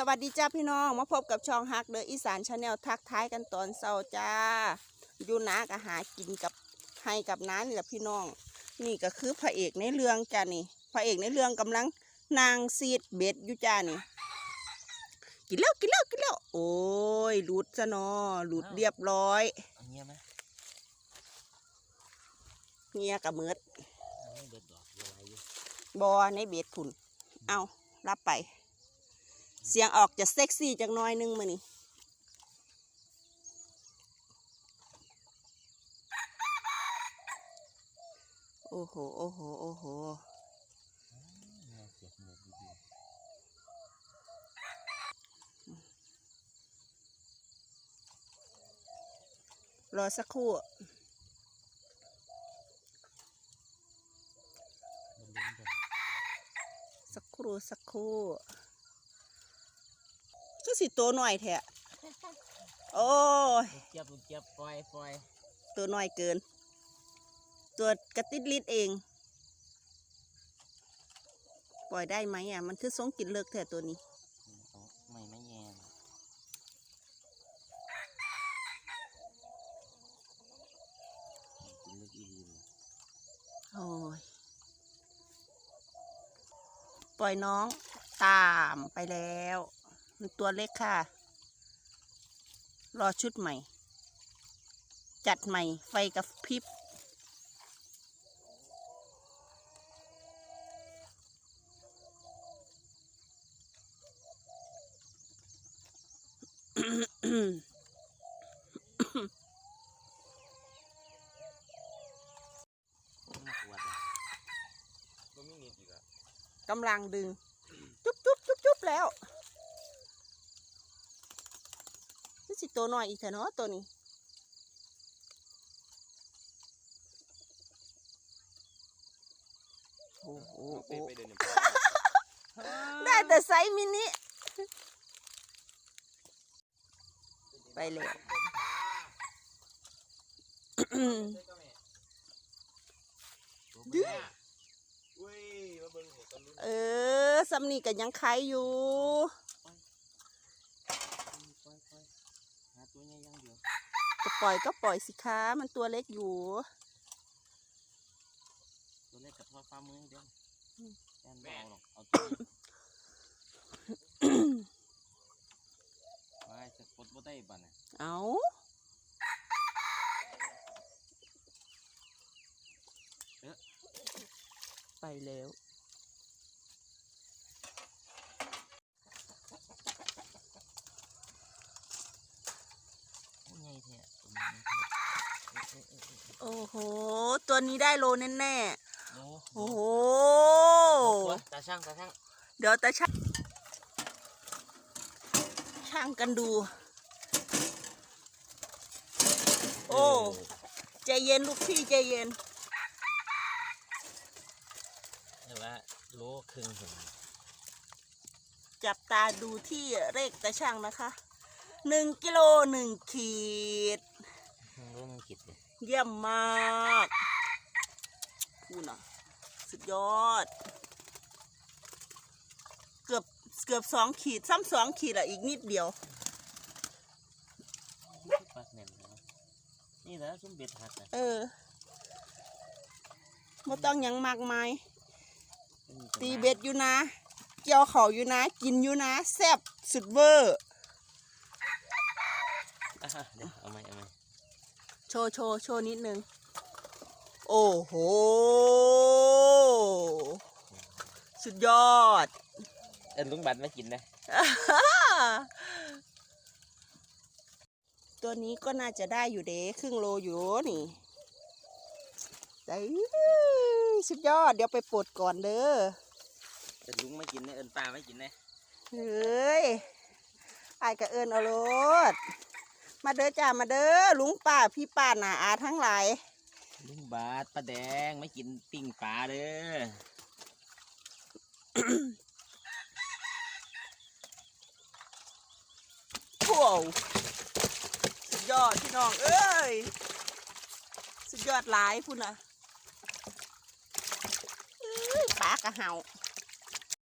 สวัสดีจ้าพี่น้องมาพบกับช่องฮักเดออีสานชาแนลทักท้ายกันตอนเช้าจ้าอยู่นาก็หากินกับให้กับน้านี่แหละพี่น้อง นี่ก็คือพระเอกในเรื่องจ้านี่ พระเอกในเรื่องกำลังนางซีดเบ็ดอยู่จ้านี่ กินแล้วกินแล้วกินแล้วโอ้ยหลุดซะเนอหลุดเรียบร้อยเอาเงี้ยไหมเงียกับเมือดเอาไม่เด็ดดอกเวลาอยู่บอในเบ็ดผุนเอารับไป เสียงออกจะเซ็กซี่จักน้อยนึงมานี่โอ้โห โอ้โห โอ้โหรอสักครู่สักครู่สักครู่ สิตัวหน่อยแท้โอ้ยเจี๊ยบเจี๊ยบปล่อยปล่อยตัวน้อยเกิน ตัวกระติดลิดเอง ปล่อยได้ไหมอะ มันคือทรงกินเลิกแท้ตัวนี้ไม่ไม่แย่งกินลูกอีดีเลยโอ้ยปล่อยน้องตามไปแล้ว มันตัวเล็กค่ะ รอชุดใหม่ จัดใหม่ ไฟกับพริบ กำลังดึง จุ๊บจุ๊บจุ๊บจุ๊บแล้ว นี่สิตัวน้อยอีกเถอะเนาะตัวนี้โอ้โหไปไปเดินเนี่ยได้แต่ไซส์มินิไปเลยดื้ออุ้ยมาเบิ่งหัวกันลุ้นเออซัมนี่กันยังไข่อยู่ปล่อยปล่อยหาตัวใหญ่อยังเดียว จะ ปล่อยก็ปล่อยสิคะมันตัวเล็กอยู่ ตัวเล็กกับทอดฟ้ามือเดียวอืมแอนบเอาหรอกเอาตัวไว้จะกดบ่ได้บ้าน่ะเอาไปแล้ว โอ้ใหญ่แท้ตัวนี้เอ้ยเอ้ยเอ้ยเอ้ย โอ้โห ตัวนี้ได้โลแน่โอ้ๆโอ้โหโห ตาช่างตาช่าง เดี๋ยวแต่ช่าง ช่างกันดู โอ้ใจเย็นลูกพี่ใจเย็นแต่ว่าโลครึ่งถึงจับตาดูที่เลขตาช่างนะคะหนึ่งกิโลหนึ่งขีดโลนึ งกิดเลยเยี่ยมมากพูดนะสุดยอด เกือบเกือบสองขีดซ้ำสองขีดอะอีกนิดเดียวปักแน่นแล้วนี่แหละซุ้มเบ็ดหักนะเออไม่ต้องหยังมากมายตีเบ็ดอยู่นะ เกี่ยวเขาอยู่นะ กินอยู่นะแซ่บสุดเวอร์ อะเดี๋ยวเอาไหมเอาไหม โชว์โชว์โชว์นิดนึง โอ้โห สุดยอด เอ็นลุงบัตรมากินนะ ตัวนี้ก็น่าจะได้อยู่เด้ครึ่งโลอยู่นี่ได้สุดยอด เดี๋ยวไปปลดก่อนเด้อเอ็นลุงไม่กินนะเอ็นปลาไม่กินนะเฮ้ยไอ้ายกะเอินเอารถ มาเด้อจ้ามาเด้อลุงป้าพี่ป้าหนาอาทั้งหลาย ลุงบาทปลาแดงไม่กินปิ้งปลาเด้อ โว้วสุดยอดพี่น้องเอ้ย สุดยอดหลายพุ่นอะเอ้ยปลากระเห่า